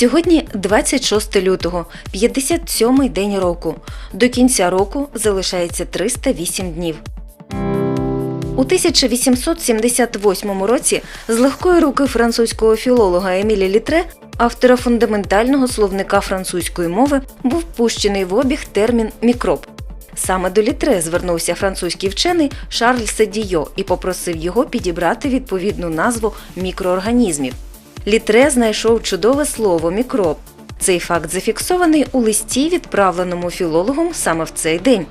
Сьогодні 26 лютого, 57-й день року. До кінця року залишається 308 днів. У 1878 році з легкої руки французького філолога Емілі Літре, автора фундаментального словника французької мови, був пущений в обіг термін мікроб. Саме до Літре звернувся французький вчений Шарль Седійо і попросив його підібрати відповідну назву мікроорганізмів. Літре знайшов чудове слово мікроб. Цей факт зафіксований у листі, відправленому філологом саме в цей день.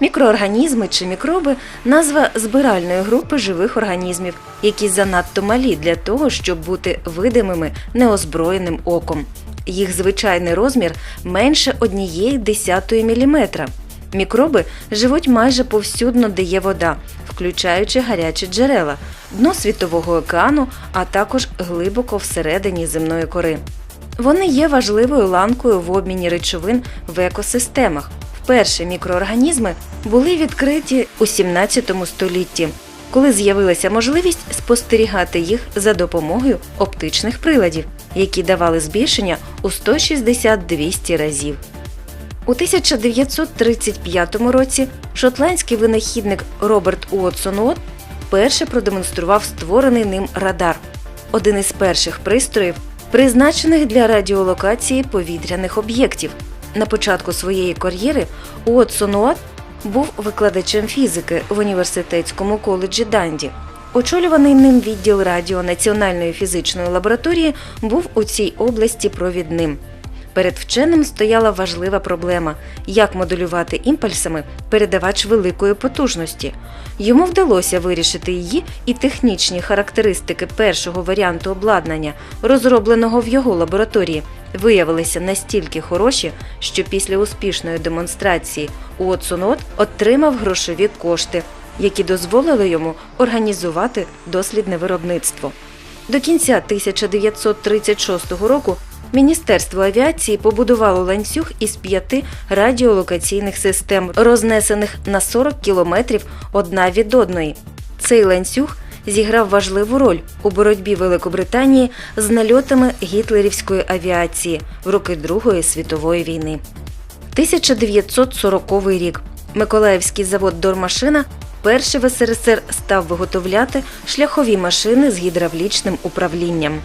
Мікроорганізми чи мікроби назва збиральної групи живих організмів, які занадто малі для того, щоб бути видимими неозброєним оком. Їх звичайний розмір менше однієї десятої міліметра. Мікроби живуть майже повсюдно, де є вода, включаючи гарячі джерела, дно світового океану, а також глибоко всередині земної кори. Вони є важливою ланкою в обміні речовин в екосистемах. Вперше мікроорганізми були відкриті у 17 столітті, коли з'явилася можливість спостерігати їх за допомогою оптичних приладів, які давали збільшення у 160-200 разів. У 1935 році шотландський винахідник Роберт Уотсон Уотт вперше продемонстрував створений ним радар один із перших пристроїв, призначених для радіолокації повітряних об'єктів. На початку своєї кар'єри Уотсон Уотт був викладачем фізики в університетському коледжі Данді. Очолюваний ним відділ радіо Національної фізичної лабораторії був у цій області провідним. Перед вченим стояла важлива проблема як моделювати імпульсами передавач великої потужності. Йому вдалося вирішити її, і технічні характеристики першого варіанту обладнання, розробленого в його лабораторії, виявилися настільки хороші, що після успішної демонстрації Уотсонот отримав грошові кошти, які дозволили йому організувати дослідне виробництво. До кінця 1936 року Міністерство авіації побудувало ланцюг із п'яти радіолокаційних систем, рознесених на 40 кілометрів одна від одної. Цей ланцюг зіграв важливу роль у боротьбі Великобританії з нальотами гітлерівської авіації в роки Другої світової війни. 1940 рік Миколаївський завод Дормашина перший в СРСР став виготовляти шляхові машини з гідравлічним управлінням.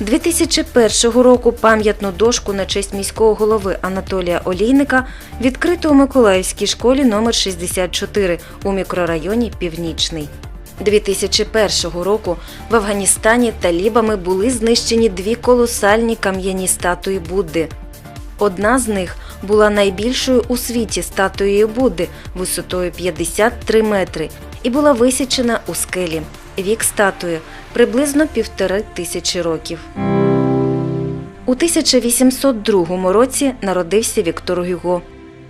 2001 року пам'ятну дошку на честь міського голови Анатолія Олійника відкрито у Миколаївській школі номер 64 у мікрорайоні Північний. 2001 року в Афганістані талібами були знищені дві колосальні кам'яні статуї Будди. Одна з них була найбільшою у світі статуєю Будди висотою 53 метри і була висічена у скелі. Вік статуї приблизно півтори тисячі років. У 1802 році народився Віктор Гюго.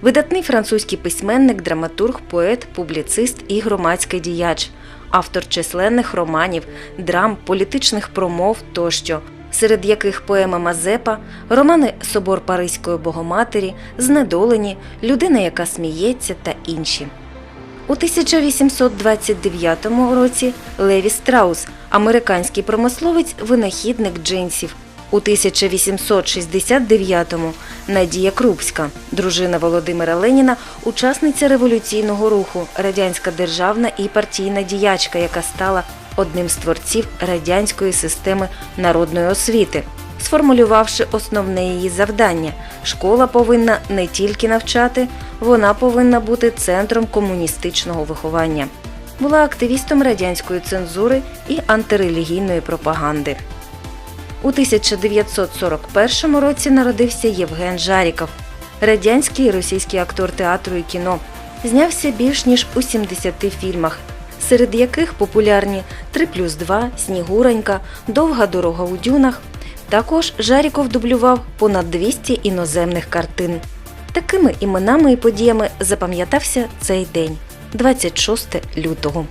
Видатний французький письменник, драматург, поет, публіцист і громадський діяч, автор численних романів, драм, політичних промов тощо, серед яких поема Мазепа, романи Собор Паризької Богоматері, Знедолені, Людина, яка сміється та інші. У 1829 році Леві Страус, американський промисловець, винахідник джинсів. У 1869-му Надія Крупська, дружина Володимира Леніна, учасниця революційного руху, радянська державна і партійна діячка, яка стала одним з творців радянської системи народної освіти. Сформулювавши основне її завдання, школа повинна не тільки навчати, вона повинна бути центром комуністичного виховання. Була активістом радянської цензури і антирелігійної пропаганди. У 1941 році народився Євген Жаріков, радянський і російський актор театру і кіно. Знявся більш ніж у 70 фільмах, серед яких популярні 3 плюс 2, Снігуронька, Довга дорога у дюнах. Також Жаріков дублював понад 200 іноземних картин. Такими іменами і подіями запам'ятався цей день 26 лютого.